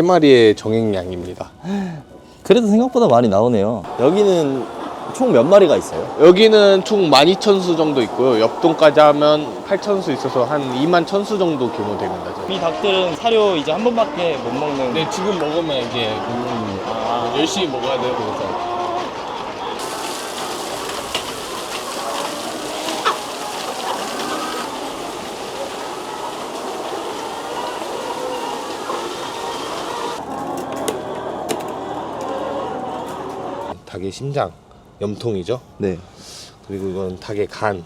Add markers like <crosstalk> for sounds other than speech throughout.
3마리의 정액량입니다. 그래도 생각보다 많이 나오네요. 여기는 총 몇 마리가 있어요? 여기는 총 12,000수 정도 있고요. 옆동까지 하면 8,000수 있어서 한 2만 1,000수 정도 규모 됩니다. 저희. 이 닭들은 사료 이제 한 번밖에 못 먹는. 네, 지금 먹으면 이제 아, 열심히 먹어야 돼요. 그래서. 닭의 심장, 염통이죠. 네. 그리고 이건 닭의 간.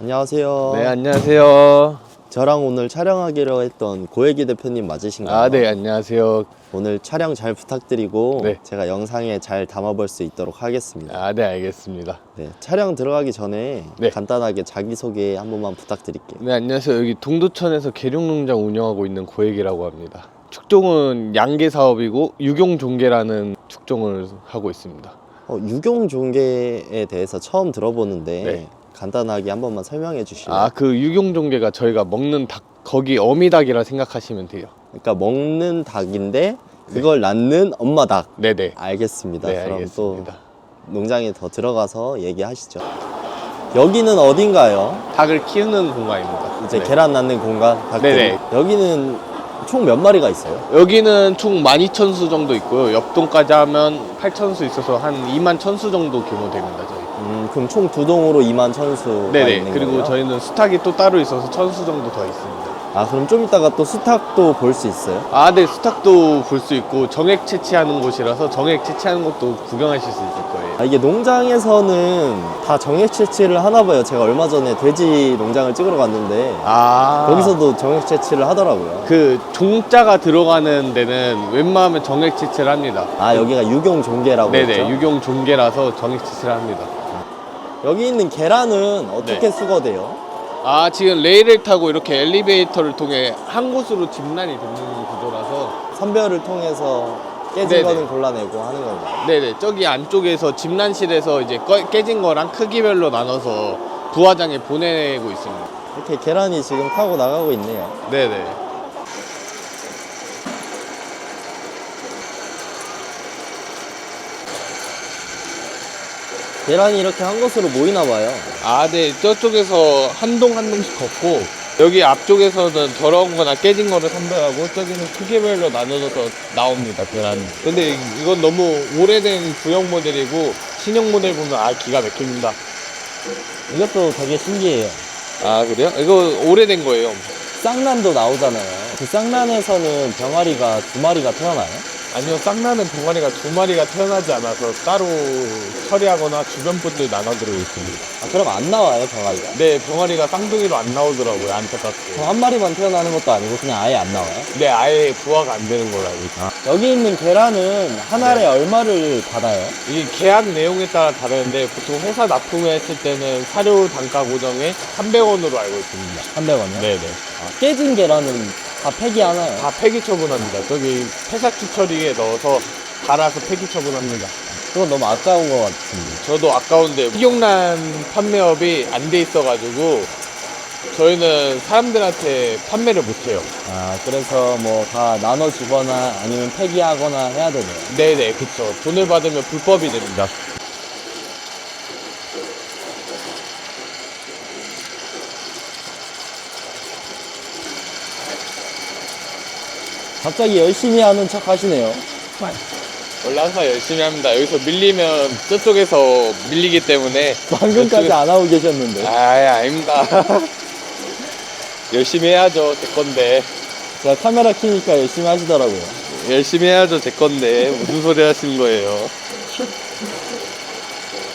안녕하세요. 네, 안녕하세요. 저랑 오늘 촬영하기로 했던 고혜기 대표님 맞으신가요? 아, 네, 안녕하세요. 오늘 촬영 잘 부탁드리고 네. 제가 영상에 잘 담아볼 수 있도록 하겠습니다. 아, 네, 알겠습니다. 네, 촬영 들어가기 전에 네. 간단하게 자기소개 한 번만 부탁드릴게요. 네, 안녕하세요. 여기 동두천에서 계룡농장 운영하고 있는 고액이라고 합니다. 축종은 양계 사업이고 유경 종계라는 축종을 하고 있습니다. 어, 유경 종계에 대해서 처음 들어보는데 네. 간단하게 한 번만 설명해 주실래요? 아, 그 유경 종계가 저희가 먹는 닭 거기 어미닭이라 생각하시면 돼요. 그러니까 먹는 닭인데 그걸 낳는 엄마 닭. 네, 네. 알겠습니다. 네, 그럼 알겠습니다. 또 농장에 더 들어가서 얘기하시죠. 여기는 어딘가요? 닭을 키우는 공간입니다. 이제 네. 계란 낳는 공간 닭들이. 네네. 여기는 총 몇 마리가 있어요? 여기는 총 12,000수 정도 있고요. 옆동까지 하면 8,000수 있어서 한 2만 1,000수 정도 규모 됩니다, 저희. 음, 그럼 총 두 동으로 2만 천수가 네네. 있는 그리고 거예요? 저희는 스탁이 또 따로 있어서 1,000수 정도 더 있습니다. 아 그럼 좀 이따가 또 수탉도 볼 수 있어요? 아, 네, 스탁도 볼 수 있고 정액 채취하는 곳이라서 정액 채취하는 것도 구경하실 수 있을 거예요. 아, 이게 농장에서는 다 정액 채취를 하나 봐요. 제가 얼마 전에 돼지 농장을 찍으러 갔는데 아, 거기서도 정액 채취를 하더라고요. 그 종자가 들어가는 데는 웬만하면 정액 채취를 합니다. 아 여기가 유경 종계라고 네네, 했죠? 유경 종계라서 정액 채취를 합니다. 여기 있는 계란은 어떻게 네. 수거돼요? 아, 지금 레일을 타고 이렇게 엘리베이터를 통해 한 곳으로 집란이 되는 구조라서 선별을 통해서 깨진 네네. 거는 골라내고 하는 건가요? 네네, 저기 안쪽에서 집란실에서 이제 꺼- 깨진 거랑 크기별로 나눠서 부화장에 보내고 있습니다. 이렇게 계란이 지금 타고 나가고 있네요. 네네. 계란이 이렇게 한 곳으로 모이나 봐요. 아, 네. 저쪽에서 한 동 한 동씩 걷고 여기 앞쪽에서는 더러운 거나 깨진 거를 선별하고 저기는 크기별로 나눠져서 나옵니다, 계란. 근데 이- 이건 너무 오래된 구형 모델이고 신형 모델 보면 아, 기가 막힙니다. 이것도 되게 신기해요. 아, 그래요? 이거 오래된 거예요. 쌍란도 나오잖아요. 그 쌍란에서는 병아리가 두 마리가 태어나요? 아니요, 쌍나는 병아리가 두 마리가 태어나지 않아서 따로 처리하거나 주변 분들 나눠드리고 있습니다. 아, 그럼 안 나와요, 병아리가? 네, 병아리가 쌍둥이로 안 나오더라고요, 안타깝게. 그럼 한 마리만 태어나는 것도 아니고 그냥 아예 안 나와요? 네, 아예 부화가 안 되는 걸로 알고 있어요. 여기 있는 계란은 한 알에 얼마를 받아요? 이게 계약 내용에 따라 다르는데 보통 회사 납품했을 때는 사료 단가 고정에 300원으로 알고 있습니다. 300원이요? 네네. 깨진 계란은 다 폐기하나요? 다 폐기 처분합니다. 저기 폐삭주 처리에 넣어서 갈아서 폐기 처분합니다. 그건 너무 아까운 것 같은데. 저도 아까운데 식용란 판매업이 안 돼 있어가지고 저희는 사람들한테 판매를 못해요. 아, 그래서 뭐 다 나눠주거나 아니면 폐기하거나 해야 되네요. 네네, 그쵸. 돈을 받으면 불법이 됩니다. 갑자기 열심히 하는 척 하시네요. 원래 항상 열심히 합니다. 여기서 밀리면 저쪽에서 밀리기 때문에 방금까지 안 하고 계셨는데. 아, 아닙니다. <laughs> 열심히 해야죠, 제 건데. 제가 카메라 키니까 열심히 하시더라고요. 열심히 해야죠, 제 건데. 무슨 소리 하시는 거예요? <laughs>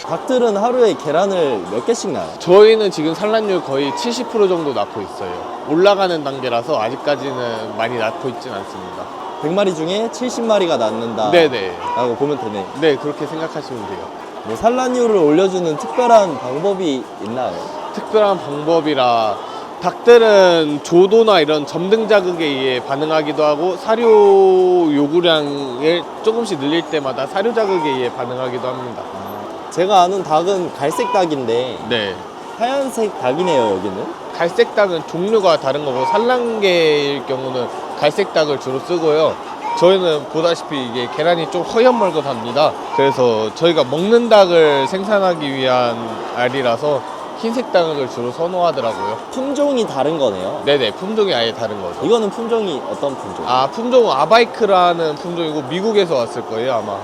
닭들은 하루에 계란을 몇 개씩 낳아요? 저희는 지금 산란율 거의 70% 정도 낳고 있어요. 올라가는 단계라서 아직까지는 많이 낳고 있진 않습니다. 100마리 중에 70마리가 낳는다. 네네. 라고 보면 되네. 네, 그렇게 생각하시면 돼요. 뭐 산란율을 올려주는 특별한 방법이 있나요? 특별한 방법이라 닭들은 조도나 이런 점등 자극에 의해 반응하기도 하고 사료 요구량을 조금씩 늘릴 때마다 사료 자극에 의해 반응하기도 합니다. 제가 아는 닭은 갈색 닭인데 네. 하얀색 닭이네요 여기는. 갈색 닭은 종류가 다른 거고 산란계일 경우는 갈색 닭을 주로 쓰고요. 저희는 보다시피 이게 계란이 좀 허연멀건합니다. 그래서 저희가 먹는 닭을 생산하기 위한 알이라서 흰색 닭을 주로 선호하더라고요. 품종이 다른 거네요. 네네, 품종이 아예 다른 거죠. 이거는 품종이 어떤 품종? 아, 품종은 아바이크라는 품종이고 미국에서 왔을 거예요, 아마.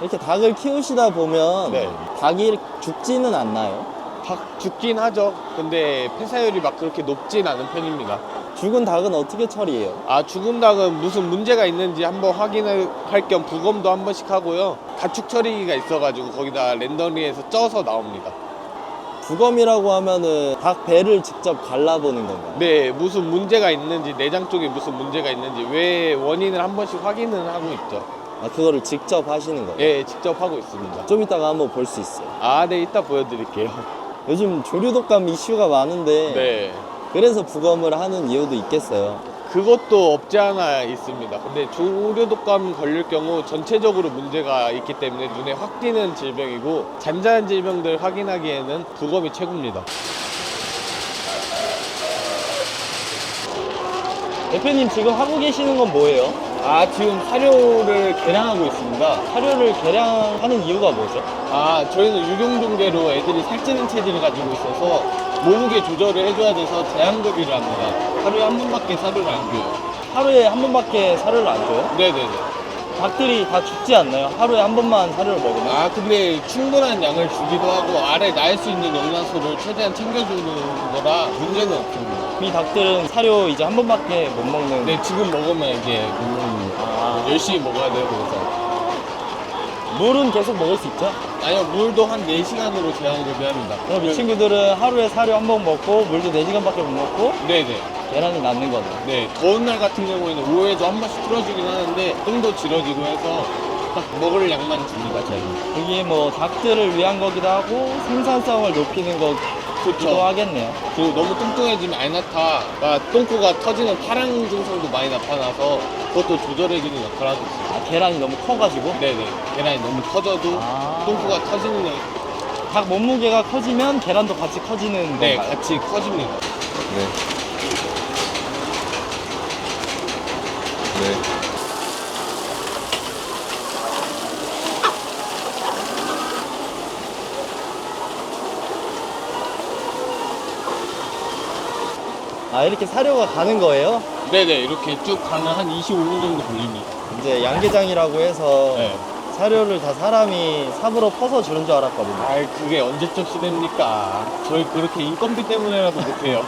이렇게 닭을 키우시다 보면 네. 닭이 죽지는 않나요? 닭 죽긴 하죠. 근데 폐사율이 막 그렇게 높진 않은 편입니다. 죽은 닭은 어떻게 처리해요? 아 죽은 닭은 무슨 문제가 있는지 한번 확인을 할 겸 부검도 한 번씩 하고요. 가축 처리기가 있어가지고 거기다 랜덤리에서 쪄서 나옵니다. 부검이라고 하면은 닭 배를 직접 갈라보는 건가요? 네, 무슨 문제가 있는지 내장 쪽에 무슨 문제가 있는지 왜 원인을 한 번씩 확인을 하고 있죠. 아 그거를 직접 하시는 거예요? 예, 직접 하고 있습니다. 좀 이따가 한번 볼 수 있어요. 아, 네, 이따 보여드릴게요. <laughs> 요즘 조류독감 이슈가 많은데 네. 그래서 부검을 하는 이유도 있겠어요. 그것도 없지 않아 있습니다. 근데 조류독감 걸릴 경우 전체적으로 문제가 있기 때문에 눈에 확 띄는 질병이고 잔잔한 질병들 확인하기에는 부검이 최고입니다. 대표님 지금 하고 계시는 건 뭐예요? 아 지금 사료를 개량하고 있습니다. 사료를 개량하는 이유가 뭐죠? 아 저희는 유용종계로 애들이 살찌는 체질을 가지고 있어서 몸무게 조절을 해줘야 돼서 제한급이를 합니다. 하루에 한 번밖에 사료를 안 줘요. 하루에 한 번밖에 사료를 안 줘요? 네네네. 닭들이 다 죽지 않나요? 하루에 한 번만 사료를 먹으면? 아 근데 충분한 양을 주기도 하고 알에 낳을 수 있는 영양소를 최대한 챙겨주는 거라 문제는 없습니다. 이 닭들은 사료 이제 한 번밖에 못 먹는 근데 지금 먹으면 이게 음, 아, 열심히 먹어야 돼요 그래서. 물은 계속 먹을 수 있죠? 아니요 물도 한 4시간으로 제한급이 합니다. 그럼 이 친구들은 하루에 사료 한 번 먹고 물도 4시간밖에 못 먹고 네네. 계란이 낳는 거네 네, 더운 날 같은 경우에는 오후에도 한 번씩 틀어주긴 하는데 똥도 질어지고 해서 딱 먹을 양만 줍니다, 저희는. 그게 뭐 닭들을 위한 거기도 하고 생산성을 높이는 거기도 그렇죠. 하겠네요 그리고 너무 뚱뚱해지면 알나타가 똥꼬가 터지는 파랑 증상도 많이 나타나서 그것도 조절해주는 역할을 하고 있습니다. 아, 계란이 너무 커가지고 네네, 계란이 너무 커져도 아. 똥꼬가 터지는 역- 닭 몸무게가 커지면 계란도 같이 커지는 네, 건가요? 같이 커집니다. 네. 네. 아 이렇게 사료가 가는 거예요? 네네, 이렇게 쭉 가면 한 25분 정도 걸립니다. 이제 양계장이라고 해서 네. 사료를 다 사람이 삽으로 퍼서 주는 줄 알았거든요 아이, 그게 언제적 시대입니까? 저희 그렇게 인건비 때문에라도 못해요.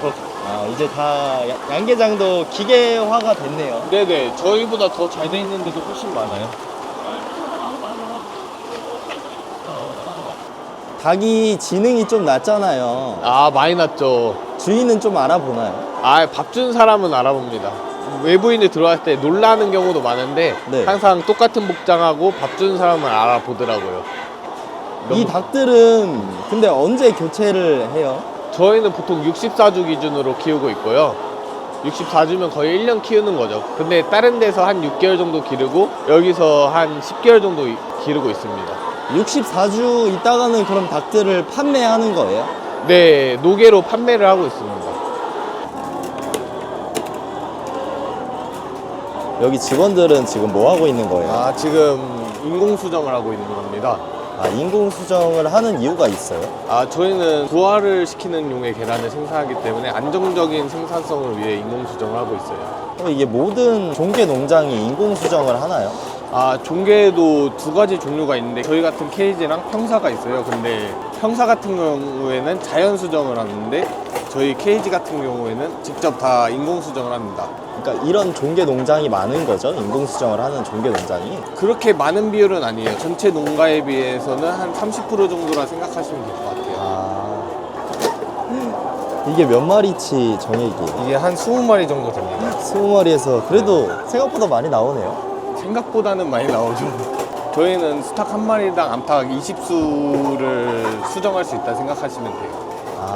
아 이제 다 야- 양계장도 기계화가 됐네요 네네, 저희보다 더 잘 돼 있는 데도 훨씬 많아요. 닭이 지능이 좀 낮잖아요 아, 많이 났죠. 주인은 좀 알아보나요? 아, 밥 준 사람은 알아봅니다. 외부인이 들어왔을 때 놀라는 경우도 많은데 네. 항상 똑같은 복장하고 밥 주는 사람을 알아보더라고요. 이 닭들은 근데 언제 교체를 해요? 저희는 보통 64주 기준으로 키우고 있고요. 64주면 거의 1년 키우는 거죠. 근데 다른 데서 한 6개월 정도 기르고 여기서 한 10개월 정도 이- 기르고 있습니다. 64주 있다가는 그럼 닭들을 판매하는 거예요? 네, 노계로 판매를 하고 있습니다. 여기 직원들은 지금 뭐 하고 있는 거예요? 아, 지금 인공수정을 하고 있는 겁니다. 아, 인공 수정을 하는 이유가 있어요? 아, 저희는 부화를 시키는 용의 계란을 생산하기 때문에 안정적인 생산성을 위해 인공수정을 하고 있어요. 그럼 이게 모든 종계 농장이 인공 수정을 하나요? 아, 종계도 두 가지 종류가 있는데 저희 같은 케이지랑 평사가 있어요. 근데 평사 같은 경우에는 자연 수정을 하는데 저희 케이지 같은 경우에는 직접 다 인공 수정을 합니다. 그러니까 이런 종계 농장이 많은 거죠? 인공 수정을 하는 종계 농장이? 그렇게 많은 비율은 아니에요. 전체 농가에 비해서는 한 30% 정도라 생각하시면 될 것 같아요. 아. <laughs> 이게 몇 마리치 정액이에요? 이게 한 20마리 정도 됩니다. <laughs> 20마리에서 그래도 생각보다 많이 나오네요. 생각보다는 많이 나오죠. 저희는 스탁 한 마리당 안팎 20수를 수정할 수 있다 생각하시면 돼요.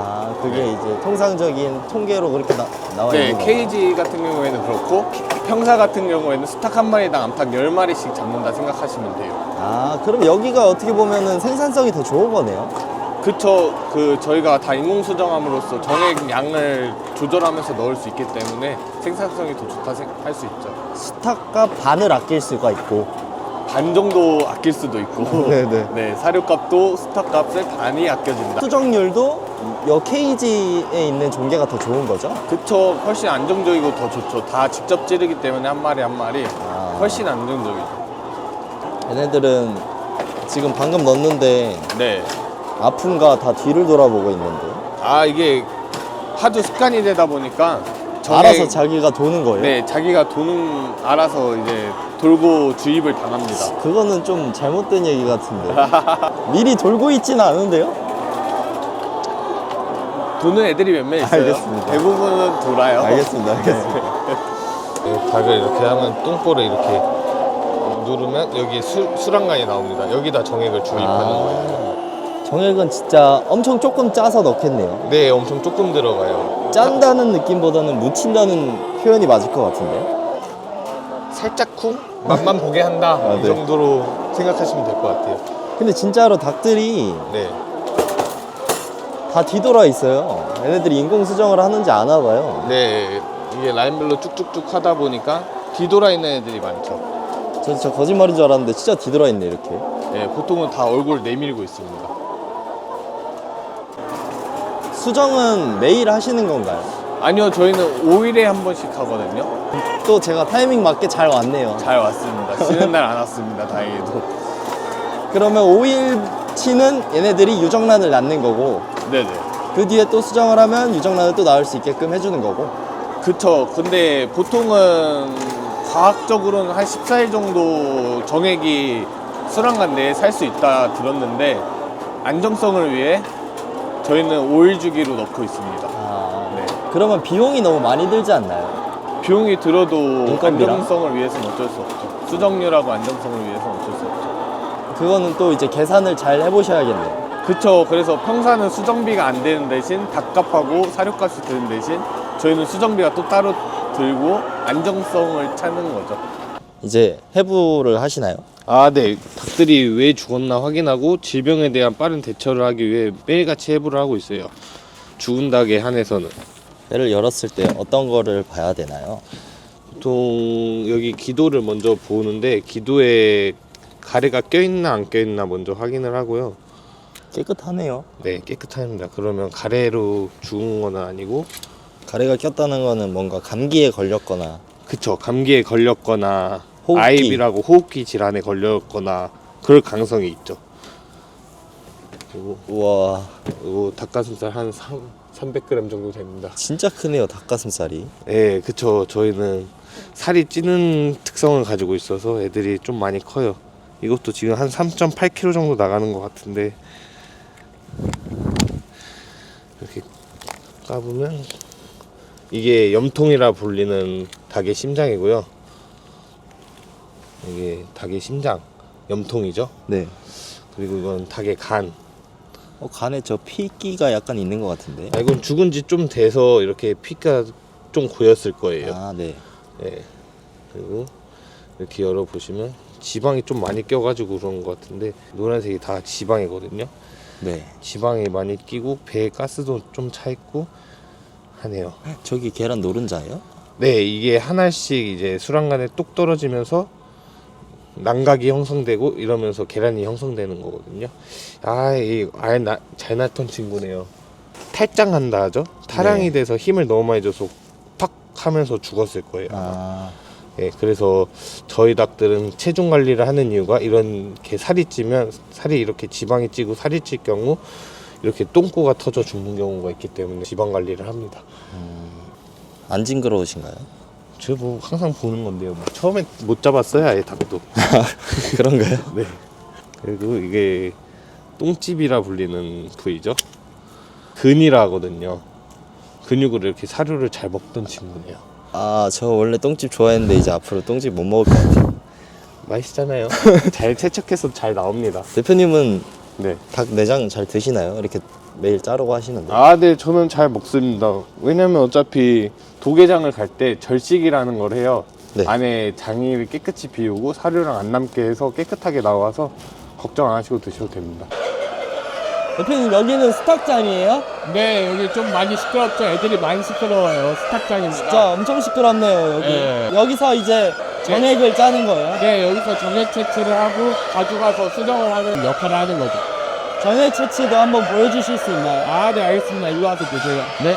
아, 아, 그게 이제 통상적인 통계로 그렇게 나, 나와 네, 있는 거. 케이지 같은 경우에는 그렇고 평사 같은 경우에는 스탁 한 마리당 암탉 10마리씩 잡는다 생각하시면 돼요. 아, 그럼 여기가 어떻게 보면은 생산성이 더 좋은 거네요. 그쵸, 그 저희가 다 인공 수정함으로써 정액 양을 조절하면서 넣을 수 있기 때문에 생산성이 더 좋다 할 수 있죠. 스탁값 반을 아낄 수가 있고. 반 정도 아낄 수도 있고, 네네. <laughs> 네, 사료값도 스탁값의 반이 아껴진다. 수정률도 여 케이지에 있는 종계가 더 좋은 거죠? 그쵸, 훨씬 안정적이고 더 좋죠. 다 직접 찌르기 때문에 한 마리 한 마리 아. 훨씬 안정적이죠. 얘네들은 지금 방금 넣었는데 네. 아픔과 다 뒤를 돌아보고 있는데 아 이게 하도 습관이 되다 보니까 정액- 알아서 자기가 도는 거예요? 네 자기가 도는 알아서 이제 돌고 주입을 당합니다. 그거는 좀 잘못된 얘기 같은데 미리 돌고 있지는 않은데요? 도는 애들이 몇 명 있어요. 알겠습니다. 대부분은 돌아요. 알겠습니다 알겠습니다 네, 닭을 이렇게 하면 똥볼을 이렇게 누르면 여기 수, 수란간이 나옵니다. 여기다 정액을 주입하는 거예요. 아, 정액은 진짜 엄청 조금 짜서 넣겠네요 네, 엄청 조금 들어가요. 짠다는 느낌보다는 묻힌다는 표현이 맞을 것 같은데 살짝 쿵 맛만 보게 한다 아, 이 네. 정도로 생각하시면 될 것 같아요. 근데 진짜로 닭들이 네. 다 뒤돌아 있어요 얘네들이 인공 수정을 하는지 아나 봐요 네, 이게 라인별로 쭉쭉쭉 하다 보니까 뒤돌아 있는 애들이 많죠. 저, 저 거짓말인 줄 알았는데 진짜 뒤돌아 있네 이렇게 네, 보통은 다 얼굴 내밀고 있습니다. 수정은 매일 하시는 건가요? 아니요, 저희는 5일에 한 번씩 하거든요. 또 제가 타이밍 맞게 잘 왔네요 잘 왔습니다. 쉬는 날 안 왔습니다, 다행히도. 그러면 5일치는 얘네들이 유정란을 낳는 거고 네네. 그 뒤에 또 수정을 하면 유정란을 또 낳을 수 있게끔 해주는 거고 그쵸. 근데 보통은 과학적으로는 한 14일 정도 정액이 수란간 내에 살 수 있다 들었는데 안정성을 위해 저희는 5일 주기로 넣고 있습니다. 그러면 비용이 너무 많이 들지 않나요? 비용이 들어도 인건비랑? 안정성을 위해서는 어쩔 수 없죠. 수정률하고 안정성을 위해서는 어쩔 수 없죠. 그거는 또 이제 계산을 잘 해보셔야겠네요 그쵸. 그래서 평사는 수정비가 안 되는 대신 닭값하고 사료값이 드는 대신 저희는 수정비가 또 따로 들고 안정성을 찾는 거죠. 이제 해부를 하시나요? 아, 네. 닭들이 왜 죽었나 확인하고 질병에 대한 빠른 대처를 하기 위해 매일같이 해부를 하고 있어요. 죽은 닭에 한해서는. 배를 열었을 때 어떤 거를 봐야 되나요? 보통 여기 기도를 먼저 보는데 기도에 가래가 껴있나 안 껴있나 먼저 확인을 하고요. 깨끗하네요 네, 깨끗합니다. 그러면 가래로 죽은 건 아니고 가래가 꼈다는 거는 뭔가 감기에 걸렸거나 그쵸 감기에 걸렸거나 호흡기. 아이비라고 호흡기 질환에 걸렸거나 그럴 가능성이 있죠 그리고 우와 닭가슴살 한 3, 300g 정도 됩니다. 진짜 크네요 닭가슴살이. 네 그쵸. 저희는 살이 찌는 특성을 가지고 있어서 애들이 좀 많이 커요. 이것도 지금 한 3.8kg 정도 나가는 것 같은데 이렇게 까보면 이게 염통이라 불리는 닭의 심장이고요. 이게 닭의 심장 염통이죠? 네. 그리고 이건 닭의 간 어, 간에 저 피기가 약간 있는 것 같은데 아, 이건 죽은 지 좀 돼서 이렇게 피가 좀 고였을 거예요 아네 네. 그리고 이렇게 열어 보시면 지방이 좀 많이 껴가지고 그런 것 같은데 노란색이 다 지방이거든요. 네. 지방이 많이 끼고 배에 가스도 좀 차 있고 하네요. 저기 계란 노른자예요? 네, 이게 하나씩 이제 수란간에 뚝 떨어지면서 난각이 형성되고 이러면서 계란이 형성되는 거거든요. 아, 이알잘 낳던 친구네요. 탈장한다 하죠. 타량이 네. 돼서 힘을 너무 많이 줘서 팍 하면서 죽었을 거예요. 아 예, 그래서 저희 닭들은 체중 관리를 하는 이유가 이런 게 살이 찌면 살이 이렇게 지방이 찌고 살이 찔 경우 이렇게 똥꼬가 터져 죽는 경우가 있기 때문에 지방 관리를 합니다. 안 징그러우신가요? 저 뭐 항상 보는 건데요. 뭐 처음에 못 잡았어요, 아예 닭도. <laughs> 그런가요? <laughs> 네. 그리고 이게 똥집이라 불리는 부위죠. 근이라 하거든요. 근육을 이렇게 사료를 잘 먹던 친구네요. 아 저 원래 똥집 좋아했는데 이제 앞으로 똥집 못 먹을 것 같아요 맛있잖아요. <laughs> 잘 세척해서 잘 나옵니다. 대표님은 네. 닭 내장 잘 드시나요? 이렇게 매일 자르고 하시는데. 아, 네, 저는 잘 먹습니다. 왜냐면 어차피 도개장을 갈 때 절식이라는 걸 해요. 네. 안에 장이를 깨끗이 비우고 사료랑 안 남게 해서 깨끗하게 나와서 걱정 안 하시고 드셔도 됩니다. 대표님 여기는 스탁장이에요? 네, 여기 좀 많이 시끄럽죠. 애들이 많이 시끄러워요. 스탁장입니다. 진짜 엄청 시끄럽네요 여기 네. 여기서 이제 정액을 짜는 거예요 네, 여기서 정액 채취를 하고 가져가서 수정을 하는 역할을 하는 거죠. 정액 채취도 한번 보여주실 수 있나요? 아, 네, 알겠습니다. 일로 와서 보세요. 네.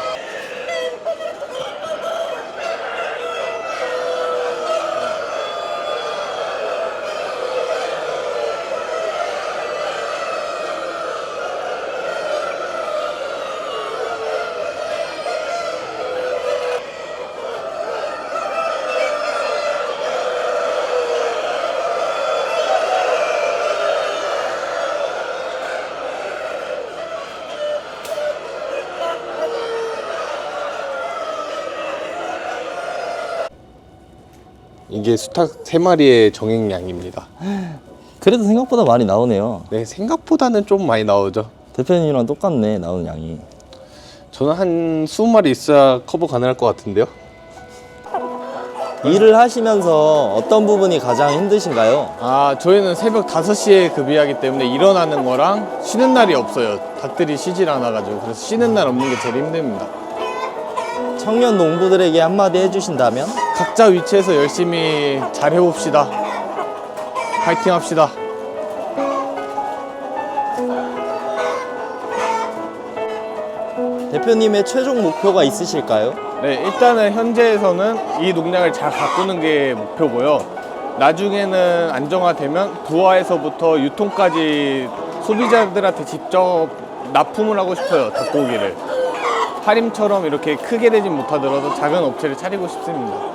이게 수탉 세마리의 정액량입니다. 그래도 생각보다 많이 나오네요. 네, 생각보다는 좀 많이 나오죠. 대표님이랑 똑같네 나오는 양이. 저는 한 20마리 있어야 커버 가능할 것 같은데요. 일을 하시면서 어떤 부분이 가장 힘드신가요? 아, 저희는 새벽 5시에 급이하기 때문에 일어나는 거랑 쉬는 날이 없어요. 닭들이 쉬질 않아가지고. 그래서 쉬는 날 없는 게 제일 힘듭니다. 청년 농부들에게 한마디 해주신다면? 각자 위치에서 열심히 잘 해봅시다. 파이팅 합시다. 대표님의 최종 목표가 있으실까요? 네, 일단은 현재에서는 이 농장을 잘 가꾸는 게 목표고요. 나중에는 안정화되면 부화에서부터 유통까지 소비자들한테 직접 납품을 하고 싶어요, 닭고기를. 하림처럼 이렇게 크게 되진 못하더라도 작은 업체를 차리고 싶습니다.